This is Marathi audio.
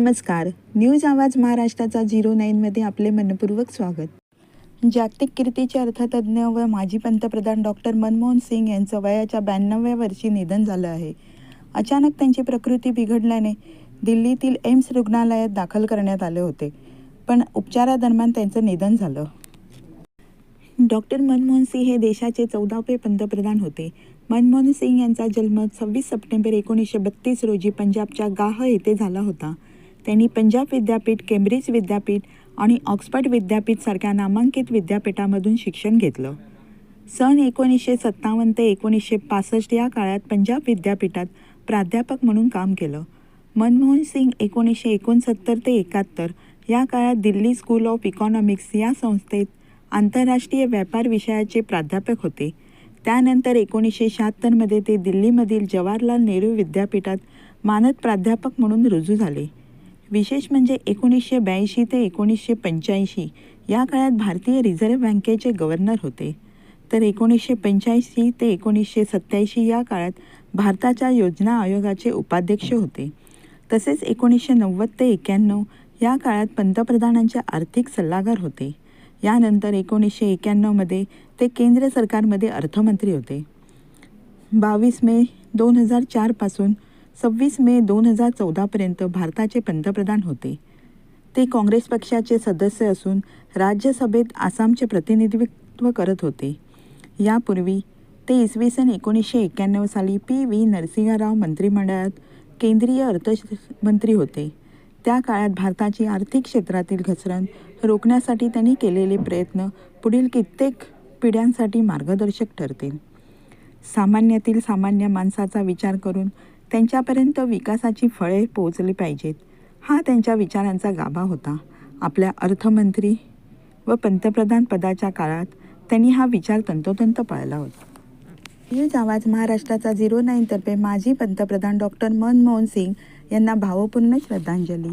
नमस्कार. न्यूज आवाज महाराष्ट्राचा झिरो नाईनमध्ये आपले मनपूर्वक स्वागत. जागतिक कीर्तीचे अर्थतज्ज्ञ व माजी पंतप्रधान डॉक्टर मनमोहन सिंग यांचं वयाच्या ब्याण्णव्या वर्षी निधन झालं आहे. अचानक त्यांची प्रकृती बिघडल्याने दिल्लीतील एम्स रुग्णालयात दाखल करण्यात आले होते. पण उपचारादरम्यान त्यांचं निधन झालं. डॉक्टर मनमोहन सिंग हे देशाचे चौदावे पंतप्रधान होते. मनमोहन सिंग यांचा जन्म सव्वीस सप्टेंबर एकोणीसशे बत्तीस रोजी पंजाबच्या गाह येथे झाला होता. त्यांनी पंजाब विद्यापीठ केम्ब्रिज विद्यापीठ आणि ऑक्सफर्ड विद्यापीठ सारख्या नामांकित विद्यापीठामधून शिक्षण घेतलं. सन एकोणीसशे सत्तावन्न ते एकोणीसशे पासष्ट या काळात पंजाब विद्यापीठात प्राध्यापक म्हणून काम केलं. मनमोहन सिंग एकोणीसशे एकोणसत्तर ते एकाहत्तर या काळात दिल्ली स्कूल ऑफ इकॉनॉमिक्स या संस्थेत आंतरराष्ट्रीय व्यापार विषयाचे प्राध्यापक होते. त्यानंतर एकोणीसशे शहात्तरमध्ये ते दिल्लीमधील जवाहरलाल नेहरू विद्यापीठात मानद प्राध्यापक म्हणून रुजू झाले. विशेष म्हणजे एकोणीसशे ब्याऐंशी ते एकोणीसशे पंच्याऐंशी या काळात भारतीय रिझर्व्ह बँकेचे गव्हर्नर होते. तर एकोणीसशे पंच्याऐंशी ते एकोणीसशे सत्याऐंशी या काळात भारताच्या योजना आयोगाचे उपाध्यक्ष होते. तसेच एकोणीसशे नव्वद ते एक्याण्णव या काळात पंतप्रधानांचे आर्थिक सल्लागार होते. यानंतर एकोणीसशे एक्याण्णवमध्ये ते केंद्र सरकारमध्ये अर्थमंत्री होते. बावीस मे दोन हजार चारपासून सव्वीस मे दोन हजार चौदापर्यंत भारताचे पंतप्रधान होते. ते काँग्रेस पक्षाचे सदस्य असून राज्यसभेत आसामचे प्रतिनिधित्व करत होते. यापूर्वी ते इसवी सन एकोणीसशे एक्याण्णव साली पी व्ही नरसिंहराव मंत्रिमंडळात केंद्रीय अर्थमंत्री होते. त्या काळात भारताची आर्थिक क्षेत्रातील घसरण रोखण्यासाठी त्यांनी केलेले प्रयत्न पुढील कित्येक पिढ्यांसाठी मार्गदर्शक ठरतील. सामान्यातील सामान्य माणसाचा विचार करून त्यांच्यापर्यंत विकासाची फळे पोचली पाहिजेत. हा त्यांच्या विचारांचा गाभा होता. आपल्या अर्थमंत्री व पंतप्रधान पदाच्या काळात त्यांनी हा विचार तंतोतंत पाळला होता. न्यूज आवाज महाराष्ट्राचा झिरो नाईनतर्फे माजी पंतप्रधान डॉक्टर मनमोहन सिंग यांना भावपूर्ण श्रद्धांजली.